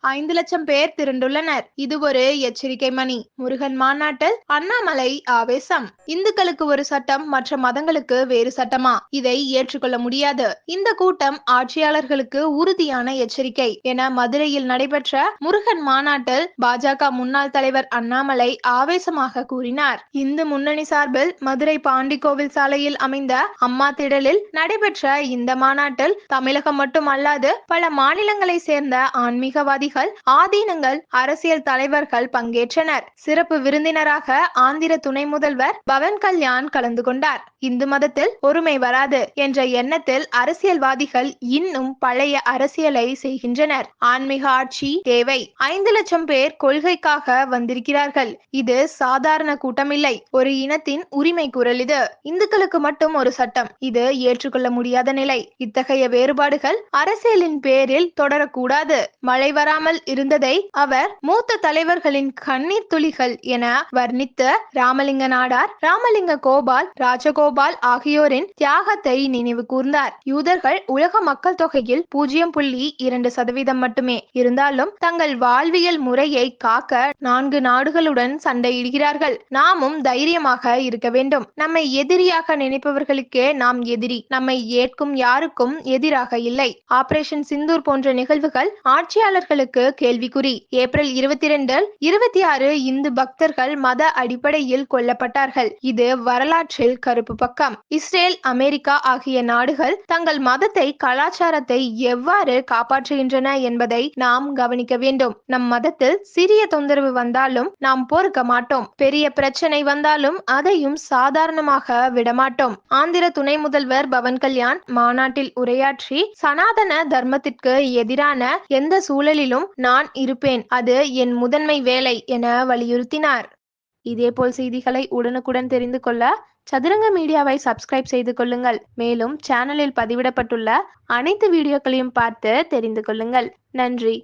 ஐந்து லட்சம் பேர் திரண்டுள்ளனர். இது ஒரு எச்சரிக்கை மணி. முருகன் மாநாட்டில் அண்ணாமலை ஆவேசம். இந்துக்களுக்கு ஒரு சட்டம் மற்ற மதங்களுக்கு வேறு சட்டமா? இதை ஏற்றுக்கொள்ள முடியாது. இந்த கூட்டம் ஆட்சியாளர்களுக்கு உறுதியான எச்சரிக்கை என மதுரையில் நடைபெற்ற முருகன் மாநாட்டில் பாஜக முன்னாள் தலைவர் அண்ணாமலை ஆவேசமாக கூறினார். இந்து முன்னணி சார்பில் மதுரை பாண்டிக்கோவில் சாலையில் அமைந்த அம்மா திடலில் நடைபெற்ற இந்த மாநாட்டில் தமிழகம் மட்டுமல்லாது பல மாநிலங்களை சேர்ந்த ஆன்மீகவாதி ஆன்மீகவாதிகள் ஆதீனங்கள் அரசியல் தலைவர்கள் பங்கேற்றனர். சிறப்பு விருந்தினராக ஆந்திர துணை முதல்வர் பவன் கல்யாண் கலந்து கொண்டார். இந்து மதத்தில் ஒருமை வராது என்ற எண்ணத்தில் அரசியல்வாதிகள் இன்னும் பழைய அரசியலை செய்கின்றனர். ஆன்மீக ஆட்சி தேவை. ஐந்து லட்சம் பேர் கொள்கைக்காக வந்திருக்கிறார்கள். இது சாதாரண கூட்டமில்லை. ஒரு இனத்தின் உரிமை குரல் இது. இந்துக்களுக்கு மட்டும் ஒரு சட்டம். இது ஏற்றுக்கொள்ள முடியாத நிலை. இத்தகைய வேறுபாடுகள் அரசியலின் பேரில் தொடரக்கூடாது. மழை வரா இல்லாமல் இருந்ததை அவர் மூத்த தலைவர்களின் கண்ணீர் துளிகள் என வர்ணித்த ராமலிங்க நாடார் ராமலிங்க கோபால் ராஜகோபால் ஆகியோரின் தியாகத்தை நினைவு கூர்ந்தார். யூதர்கள் உலக மக்கள் தொகையில் பூஜ்ஜியம் புள்ளி இரண்டு சதவீதம் மட்டுமே. இருந்தாலும் தங்கள் வாழ்வியல் முறையை காக்க நான்கு நாடுகளுடன் சண்டையிடுகிறார்கள். நாமும் தைரியமாக இருக்க வேண்டும். நம்மை எதிரியாக நினைப்பவர்களுக்கே நாம் எதிரி. நம்மை ஏற்கும் யாருக்கும் எதிராக இல்லை. ஆபரேஷன் சிந்தூர் போன்ற நிகழ்வுகள் ஆட்சியாளர்களுக்கு கேள்விக்குறி. ஏப்ரல் இருபத்தி இரண்டில் இருபத்தி ஆறு இந்து பக்தர்கள் மத அடிப்படையில் கொல்லப்பட்டார்கள். இது வரலாற்றில் கருப்பு பக்கம். இஸ்ரேல் அமெரிக்கா ஆகிய நாடுகள் தங்கள் மதத்தை கலாச்சாரத்தை எவ்வாறு காப்பாற்றுகின்றன என்பதை நாம் கவனிக்க வேண்டும். நம் மதத்தில் சிறிய தொந்தரவு வந்தாலும் நாம் பொறுக்க மாட்டோம். பெரிய பிரச்சனை வந்தாலும் அதையும் சாதாரணமாக விடமாட்டோம் ஆந்திர துணை முதல்வர் பவன் கல்யாண் மாநாட்டில் உரையாற்றி சனாதன தர்மத்திற்கு எதிரான எந்த சூழலிலும் நான் இருப்பேன். அது என் முதன்மை வேலை என வலியுறுத்தினார். இதேபோல் செய்திகளை உடனுக்குடன் தெரிந்து கொள்ள சதுரங்க மீடியாவை சப்ஸ்கிரைப் செய்து கொள்ளுங்கள். மேலும் சேனலில் பதிவிடப்பட்டுள்ள அனைத்து வீடியோக்களையும் பார்த்து தெரிந்து கொள்ளுங்கள். நன்றி.